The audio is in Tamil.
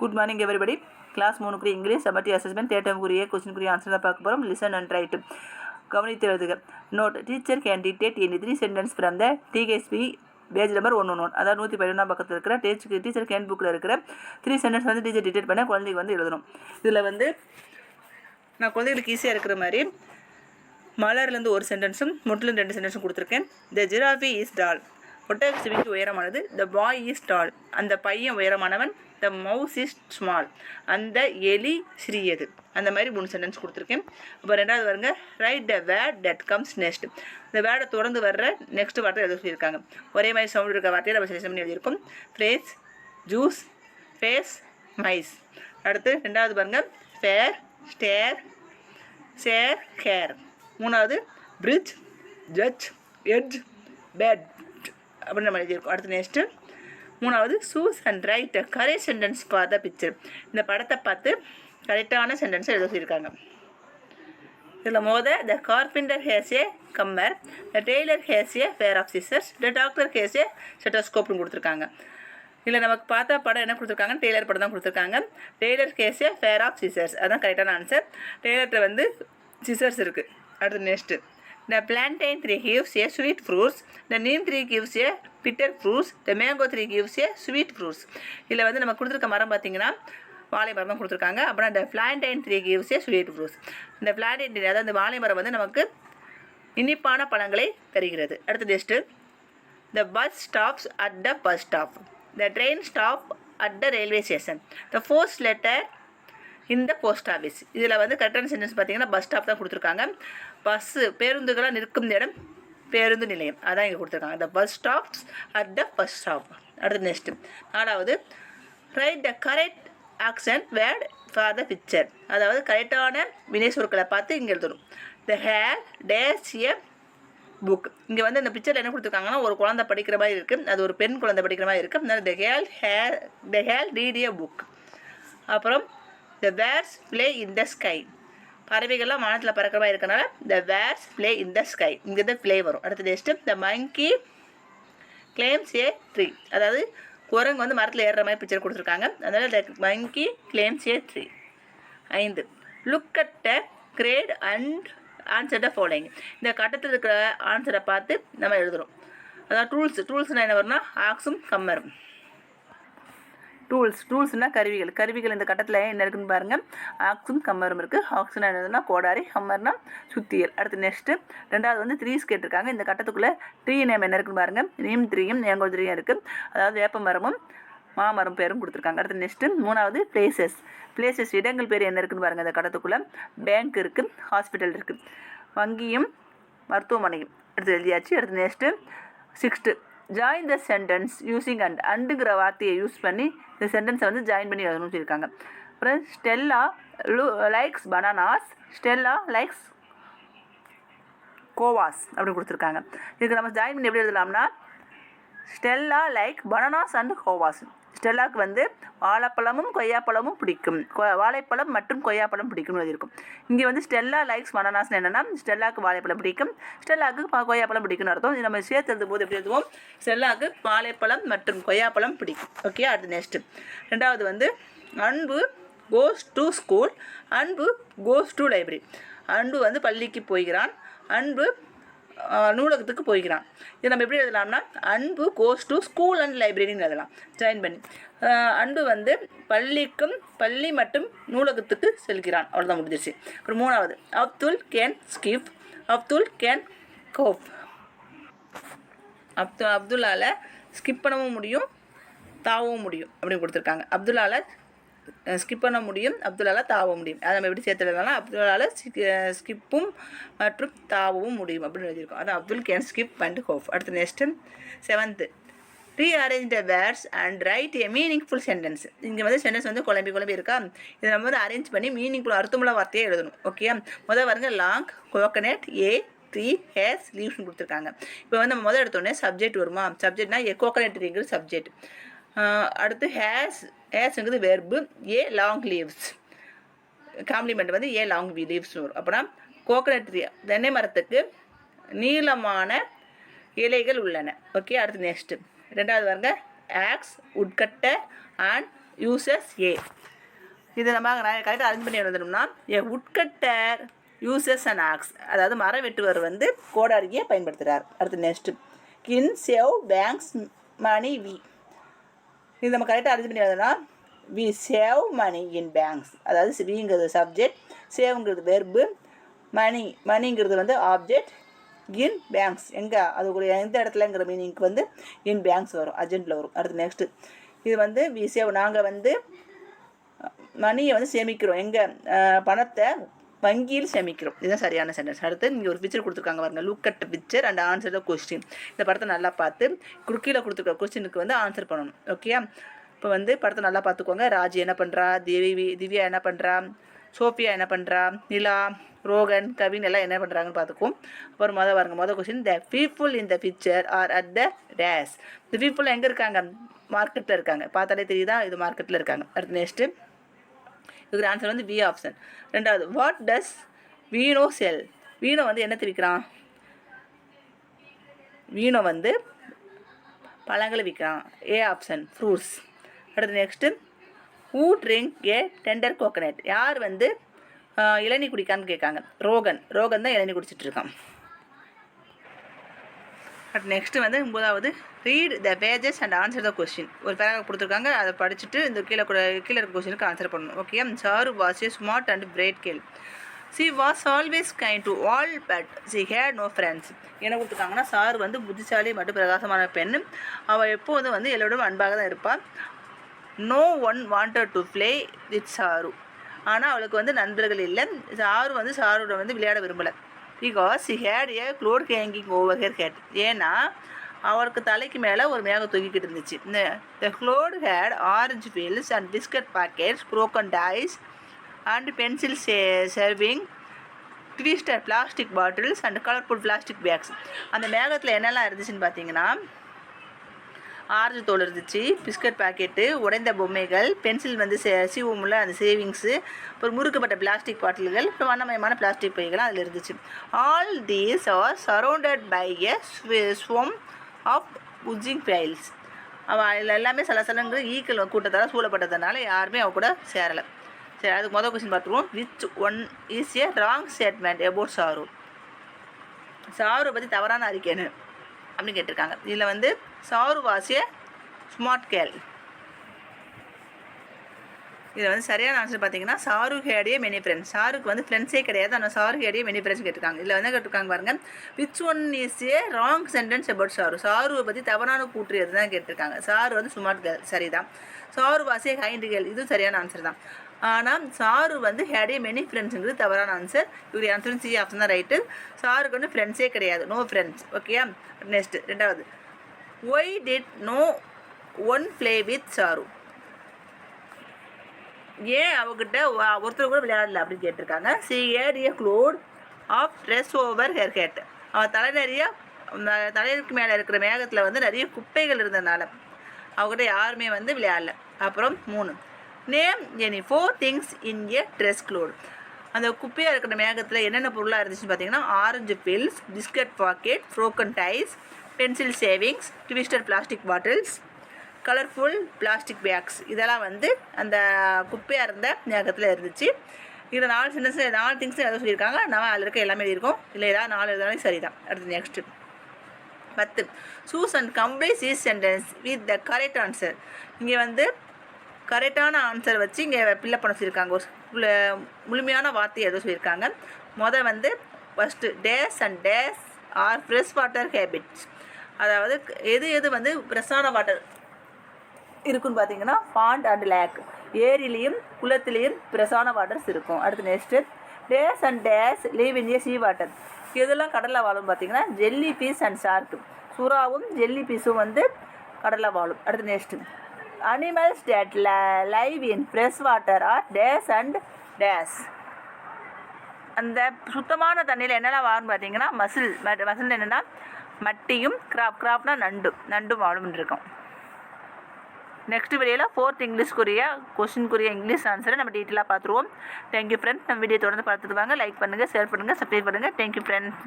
குட் மார்னிங் எவரிபடி கிளாஸ் மூணுக்குரிய இங்கிலீஷ் சபட்டி அசஸ்மெண்ட் தேட்டமுக்குரிய கொஸ்டினுக்குரிய ஆன்சர் தான் பார்க்க போகிறோம் லிசன் அண்ட் ரைட்டு கவனித்து எழுதுக. Note teacher can dictate any three sentence from the DHP page number ஒன்று ஒன்று அதாவது நூற்றி பதினொன்றாம் பக்கத்தில் இருக்கிற டீச்சர் டீச்சர் கேன் புக்கில் இருக்கிற த்ரீ சென்டென்ஸ் வந்து டீச்சர் டிக்டேட் பண்ண குழந்தைக்கு வந்து எழுதணும். இதில் வந்து நான் குழந்தைகளுக்கு ஈஸியாக இருக்கிற மாதிரி மலர்லேருந்து ஒரு சென்டென்ஸும் முட்டிலேருந்து ரெண்டு சென்டென்ஸும் கொடுத்துருக்கேன். த ஜிராஃபி இஸ் டால் ஒட்டக சிவிங்கி உயரமானது த பாய் இஸ் டால் அந்த பையன் உயரமானவன் த மவுஸ் இஸ் ஸ்மால் அந்த எலி சிறியது. அந்த மாதிரி மூணு சென்டென்ஸ் கொடுத்துருக்கேன். அப்போ ரெண்டாவது வருங்க write the word that comes next இந்த வேடை தொடர்ந்து வர்ற நெக்ஸ்ட் வார்த்தை எழுத சொல்லியிருக்காங்க? ஒரே மாதிரி சவுண்ட் இருக்க வார்த்தையை நம்ம செலக்ஷன் பண்ணி எழுதியிருக்கோம் ஃப்ரேஸ் ஜூஸ் ஃபேஸ் மைஸ் அடுத்து ரெண்டாவது பாருங்க ஃபேர் ஸ்டேர் சேர் ஹேர் மூணாவது பிரிட்ஜ் ஜட்ஜ் எட்ஜ் பெட் அப்படின்னு நம்ம எழுதியிருக்கோம். அடுத்து நெக்ஸ்ட்டு மூணாவது choose and write correct sentence for the picture இந்த படத்தை பார்த்து கரெக்டான சென்டென்ஸை எழுத சொல்லியிருக்காங்க இதில் மோத the carpenter has a hammer the tailor has a pair of scissors the doctor has a செட்டோஸ்கோப்னு கொடுத்துருக்காங்க. இதில் நமக்கு பார்த்தா படம் என்ன கொடுத்துருக்காங்க? டெய்லர் படம் தான் கொடுத்துருக்காங்க. Tailor has a pair of scissors அதான் கரெக்டான ஆன்சர் டெய்லர்கிட்ட வந்து சிசர்ஸ் இருக்குது அடுத்து next The plantain tree gives a sweet fruits. The neem tree gives a bitter fruits the mango tree gives a sweet fruits இதில் வந்து நம்ம கொடுத்துருக்க மரம் பார்த்தீங்கன்னா வாழை மரம் தான் கொடுத்துருக்காங்க. அப்புறம் இந்த plantain tree gives a sweet fruits இந்த பிளான்டைன் ட்ரீ அதாவது இந்த வாழை மரம் வந்து நமக்கு இனிப்பான பழங்களை தருகிறது. அடுத்து next the bus stops at the bus stop the train stop at the railway station the force letter இந்த போஸ்ட் ஆஃபீஸ் இதில் வந்து கரெக்டான சென்டென்ஸ் பார்த்தீங்கன்னா பஸ் ஸ்டாப் தான் கொடுத்துருக்காங்க. பஸ்ஸு பேருந்துகளாக நிற்கும் இடம் பேருந்து நிலையம். அதான் இங்கே கொடுத்துருக்காங்க. The bus stops at the bus stop அடுத்து நெக்ஸ்ட்டு நாலாவது write the correct action word for the picture அதாவது கரெக்டான வினை சொற்களை பார்த்து இங்கே எழுதணும். The girl reads a book இங்கே வந்து இந்த பிக்சரில் என்ன கொடுத்துருக்காங்கன்னா ஒரு குழந்தை படிக்கிற மாதிரி இருக்குது அது ஒரு பெண் குழந்தை படிக்கிற மாதிரி இருக்குது அதனால் the girl girl the girl read a book அப்புறம் the birds play in the sky பறவைகள்லாம் வானத்தில் பறக்கிற மாதிரி இருக்கனால the birds play in the sky இங்கே தான் ப்ளே வரும். அடுத்த next the monkey climbs a tree அதாவது குரங்கு வந்து மரத்தில் ஏறுற மாதிரி பிக்சர் கொடுத்துருக்காங்க. அதனால் the monkey climbs a tree ஐந்து. Look at the grid and answer the following இந்த கட்டத்தில் இருக்கிற ஆன்சரை பார்த்து நம்ம எழுதுகிறோம் அதான் டூல்ஸ் டூல்ஸ்னால் என்ன வரும்னா ஆக்ஸும் கம்மரும் டூல்ஸ் டூல்ஸ்னால் கருவிகள். கருவிகள் இந்த கட்டத்தில் என்ன இருக்குன்னு பாருங்கள் ஆக்ஸும் கம்மரும் இருக்குது ஆக்ஸ்னா என்னதுன்னா கோடாரி கம்மர்னா சுத்தியல். அடுத்து நெக்ஸ்ட்டு ரெண்டாவது வந்து த்ரீஸ் கேட்டிருக்காங்க இந்த கட்டத்துக்குள்ளே ட்ரீ நேம் என்ன இருக்குன்னு பாருங்கள் நீம் த்ரீயும் ஏங்கோல் த்ரீயும் இருக்குது அதாவது வேப்ப மரமும் மாமரம் பேரும் கொடுத்துருக்காங்க. அடுத்து நெக்ஸ்ட்டு மூணாவது பிளேசஸ் பிளேசஸ் இடங்கள் பேர் என்ன இருக்குன்னு பாருங்கள் இந்த கட்டத்துக்குள்ளே பேங்க் இருக்குது ஹாஸ்பிட்டல் இருக்குது வங்கியும் மருத்துவமனையும். அடுத்து எழுதியாச்சு. அடுத்து next sixth join the sentence using and அண்டுங்கிற வார்த்தையை யூஸ் பண்ணி இந்த சென்டென்ஸை வந்து ஜாயின் பண்ணி எழுதணும்னு சொல்லியிருக்காங்க. அப்புறம் ஸ்டெல்லா லூ likes bananas Stella likes guavas அப்படின்னு கொடுத்துருக்காங்க. இதுக்கு நம்ம ஜாயின் பண்ணி எப்படி எழுதலாம்னா Stella like bananas and guavas. ஸ்டெல்லாக்கு வந்து வாழைப்பழமும் கொய்யாப்பழமும் பிடிக்கும். வாழைப்பழம் மற்றும் கொய்யாப்பழம் பிடிக்கும்னு எழுதியிருக்கும். இங்கே வந்து ஸ்டெல்லா லைக்ஸ் பனானாஸ் என்னென்னா ஸ்டெல்லாக்கு வாழைப்பழம் பிடிக்கும். ஸ்டெல்லாக்கு கொய்யாப்பழம் பிடிக்கும்னு அர்த்தம். இது நம்ம சேர்த்து போது எப்படி எழுதுவோம்? ஸ்டெல்லாக்கு வாழைப்பழம் மற்றும் கொய்யாப்பழம் பிடிக்கும். ஓகே அடுத்து நெக்ஸ்ட்டு ரெண்டாவது வந்து அன்பு கோஸ் டு ஸ்கூல் அன்பு கோஸ் டு லைப்ரரி அன்பு வந்து பள்ளிக்கு போகிறான். அன்பு நூலகத்துக்கு போய்க்கிறான். இது நம்ம எப்படி எழுதலாம்னா Anbu goes to school and லைப்ரரின்னு எழுதலாம். ஜாயின் பண்ணி. அன்பு வந்து பள்ளிக்கும் பள்ளி மற்றும் நூலகத்துக்கு செல்கிறான். அவ்வளோதான் முடிஞ்சிருச்சு. அப்புறம் மூணாவது. Abdul can skip Abdul can hop Abdu அப்துல்லால ஸ்கிப் பண்ணவும் முடியும் தாவவும் முடியும் அப்படின்னு கொடுத்துருக்காங்க. அப்துல்லால ஸ்கிப் பண்ண முடியும் அப்துல்லால தாவ முடியும். அதை நம்ம எப்படி சேர்த்து அப்துல்லால ஸ்கிப்பும் மற்றும் தாவவும் முடியும் அப்படின்னு எழுதியிருக்கோம். அதான் Abdul can skip and hop அடுத்து next seventh rearrange the words and write a meaningful sentence இங்கே வந்து சென்டென்ஸ் வந்து குழம்பி குழம்பி இருக்கா? இதை நம்ம வந்து அரேஞ்ச் பண்ணி மீனிங்ஃபுல் அர்த்தமுள்ள வார்த்தையை எழுதணும் ஓகே முதல் வருங்க long coconut a tree has லீவ்ஸ்னு கொடுத்துருக்காங்க. இப்போ வந்து நம்ம முதல் எடுத்தோடனே சப்ஜெக்ட் வருமா? சப்ஜெக்ட்னா ஏ கோகனட் ட்ரீங்கிற சப்ஜெக்ட் அடுத்து has ஹேஸ்ங்கிறது verb a long leaves complement வந்து ஏ லாங் லீவ்ஸ்னு வரும். அப்படின்னா கோகனட் ட்ரீ தென்னை மரத்துக்கு நீளமான இலைகள் உள்ளன. ஓகே அடுத்து நெக்ஸ்ட்டு ரெண்டாவது பாருங்க. Axe woodcutter and uses a இது நம்ம கரெக்டாக அரேஞ்ச் பண்ணி எழுதணும்னா a woodcutter uses and axe அதாவது மர வெட்டுவர் வந்து கோடாரியை பயன்படுத்துகிறார் அடுத்து நெக்ஸ்ட்டு கின் சேவ் பேங்க்ஸ் மணி வி. இது நம்ம கரெக்டாக அரேஞ்ச் பண்ணி we save money in banks அதாவது விங்கிறது சப்ஜெக்ட் சேவ்ங்கிறது வெர்பு மணி மணிங்கிறது வந்து ஆப்ஜெக்ட் இன் பேங்க்ஸ் எங்கே? அதுக்குரிய எந்த இடத்துலங்கிற மீனிங்க்கு வந்து இன் பேங்க்ஸ் வரும் அர்ஜென்ட்டில் வரும். அடுத்து நெக்ஸ்ட்டு இது வந்து வி சேவ் நாங்கள் வந்து மணியை வந்து சேமிக்கிறோம். எங்கள் பணத்தை வங்கியில் சேமிக்கிறோம். இதுதான் சரியான சென்டென்ஸ் அடுத்து நீங்கள் ஒரு பிக்சர் கொடுத்துருக்காங்க பாருங்கள் look at picture and answer the question இந்த படத்தை நல்லா பார்த்து குறுக்கியில் கொடுத்துருக்க கொஸ்டினுக்கு வந்து ஆன்சர் பண்ணணும். ஓகே இப்போ வந்து படத்தை நல்லா பார்த்துக்கோங்க. ராஜ் என்ன பண்ணுறா தேவி திவ்யா என்ன பண்ணுறா சோஃபியா என்ன பண்ணுறா நிலா ரோகன் கவின் எல்லாம் என்ன பண்ணுறாங்கன்னு பார்த்துக்கும் அப்புறம் மொதல் பாருங்க. மொதல் question the people in the picture are at the days the people எங்கே இருக்காங்க? மார்க்கெட்டில் இருக்காங்க. பார்த்தாலே தெரியுதா? இது மார்க்கெட்டில் இருக்காங்க. அடுத்து நெக்ஸ்ட்டு இதுக்கு ஆன்சர் வந்து பி ஆப்ஷன் ரெண்டாவது what does Veeno sell Veeno வந்து என்ன விற்கிறான் வீணோ வந்து பழங்களை விற்கிறான். ஏ ஆப்ஷன் ஃப்ரூட்ஸ் அடுத்து next who drink a tender coconut யார் வந்து இளநீ குடிக்கான்னு கேட்காங்க. ரோகன். ரோகன் தான் இளநீ குடிச்சிட்டு அட் நெக்ஸ்ட்டு வந்து ஒன்பதாவது read the pages and answer the question ஒரு பேராக கொடுத்துருக்காங்க அதை படிச்சுட்டு இந்த கீழே கூட கீழே இருக்க கொஸ்டினுக்கு ஆன்சர் பண்ணணும். Okay Charu was a smart and brave girl she was always kind to all but she had no friends என்ன கொடுத்துருக்காங்கன்னா சார் வந்து புத்திசாலி மற்றும் பிரகாசமான பெண் அவள் எப்போதும் வந்து எல்லோரும் அன்பாக தான் இருப்பாள் no one wanted to play with Charu ஆனால் அவளுக்கு வந்து நண்பர்கள் இல்லை. சாரு வந்து சாரோட வந்து விளையாட விரும்பலை. Because he had a cloud hanging over her head ஏன்னா அவருக்கு தலைக்கு மேலே ஒரு மேகம் தூக்கிக்கிட்டு இருந்துச்சு the cloud had orange peels and biscuit packets broken toys and pencil say serving twister plastic bottles and colourful plastic bags அந்த மேகத்தில் என்னெல்லாம் இருந்துச்சுன்னு பார்த்தீங்கன்னா ஆரஞ்சு தோல் இருந்துச்சு பிஸ்கட் பாக்கெட்டு உடைந்த பொம்மைகள் பென்சில் வந்து சே சீவமுள்ள அந்த சேவிங்ஸு அப்புறம் முறுக்கப்பட்ட பிளாஸ்டிக் பாட்டில்கள் அப்புறம் வண்ணமயமான பிளாஸ்டிக் பைகள் அதில் இருந்துச்சு. All these are surrounded by a swarm of buzzing flies அவள் அதில் எல்லாமே சலசலங்கிற ஈக்கள் கூட்டத்தால் சூழப்பட்டதுனால யாருமே அவள் கூட சேரலை. சரி அதுக்கு மொதல் கொஸ்டின் பார்த்துருவோம். Which one is a wrong statement about Charu Charu பற்றி தவறான அறிக்கைன்னு அப்படின்னு கேட்டிருக்காங்க. இதில் வந்து சாரு வாசிய ஸ்மார்ட் கேர்ள் இதில் வந்து சரியான ஆன்சர் பார்த்தீங்கன்னா சாரு ஹேடிய மெனி ஃப்ரெண்ட்ஸ் சாருக்கு வந்து ஃப்ரெண்ட்ஸே கிடையாது. ஆனால் சாரு ஹேடிய மெனி ஃப்ரெண்ட்ஸ் கேட்டிருக்காங்க. இதில் வந்து கேட்டிருக்காங்க பாருங்க. Which one is a wrong sentence about Charu? சாருவை பற்றி தவறான கூற்று எது தான் கேட்டிருக்காங்க. சாரு வந்து ஸ்மார்ட் கேர்ள் சரிதான். Charu was a kind girl இதுவும் சரியான ஆன்சர் தான். ஆனால் சாரு வந்து ஹேடிய மெனி ஃப்ரெண்ட்ஸுங்கிறது தவறான ஆன்சர் இவர் ஆன்சரும் சி ஆப்ஷன் தான் ரைட்டு சாருக்கு வந்து ஃப்ரெண்ட்ஸே கிடையாது. நோ ஃப்ரெண்ட்ஸ் ஓகேயா நெக்ஸ்ட் ரெண்டாவது. Why did no one play with Charu? ஏன் அவகிட்ட ஒருத்தர் கூட விளையாடல அப்படின்னு கேட்டிருக்காங்க. She had a cloud of trash over her head அவள் தலை நிறைய தலைக்கு மேலே இருக்கிற மேகத்தில் வந்து நிறைய குப்பைகள் இருந்ததுனால அவகிட்ட யாருமே வந்து விளையாடல. அப்புறம் மூணு. Name any four things in a trash cloud அந்த குப்பையாக இருக்கிற மேகத்தில் என்னென்ன பொருளாக இருந்துச்சுன்னு பார்த்தீங்கன்னா orange peels biscuit packet broken toys pencil shavings twister plastic bottles colourful plastic bags இதெல்லாம் வந்து அந்த குப்பையாக இருந்த மேகத்தில் இருந்துச்சு. இதில் நாலு சின்ன சின்ன நாலு திங்ஸ் எதாவது சொல்லியிருக்காங்க. நான் அதில் இருக்க எல்லாமே இருக்கும். இல்லை ஏதாவது நாலு எழுதாலும் சரிதான். அடுத்து நெக்ஸ்ட்டு பத்து. Choose and complete is sentence with the correct answer இங்கே வந்து கரெக்டான ஆன்சர் வச்சு இங்கே ஃபில்லப் பண்ண சொல்லியிருக்காங்க. ஒரு முழுமையான வார்த்தை எதுவும் சொல்லியிருக்காங்க. மொதல் வந்து first dash and dash are fresh water habitats அதாவது எது எது வந்து ஃப்ரெஷ்ஷான வாட்டர் இருக்குன்னு பார்த்தீங்கன்னா பாண்ட் அண்ட் லேக் ஏரியிலையும் குளத்துலேயும் ஃப்ரெஷ்ஷான வாட்டர்ஸ் இருக்கும். அடுத்து next dash and dash live in a sea water இதெல்லாம் கடலில் வாழும் பார்த்தீங்கன்னா ஜெல்லி பீஸ் அண்ட் ஷார்க்கு சுறாவும் ஜெல்லி பீஸும் வந்து கடலில் வாழும். அடுத்து next animals that live in fresh water are dash and dash அந்த சுத்தமான தண்ணியில் என்னெல்லாம் வாழும் பார்த்தீங்கன்னா மசில் மசில் என்னென்னா மட்டியும் கிராப் கிராப்னா நண்டு நண்டும் வாழும்னு இருக்கும். நெக்ஸ்ட் வீடியோவில் ஃபோர்த் இங்கிலீஷ்க்குரிய கொஷின்குரிய இங்கிலீஷ் ஆன்சரை நம்ம டீட்டெயிலாக பார்த்துருவோம். தேங்க்யூ ஃப்ரெண்ட்ஸ் நம்ம வீடியோ தொடர்ந்து பார்த்துட்டு வாங்க. லைக் பண்ணுங்கள் ஷேர் பண்ணுங்கள் சப்ஸ்கிரைப் பண்ணுங்கள் தேங்க்யூ ஃப்ரெண்ட்ஸ்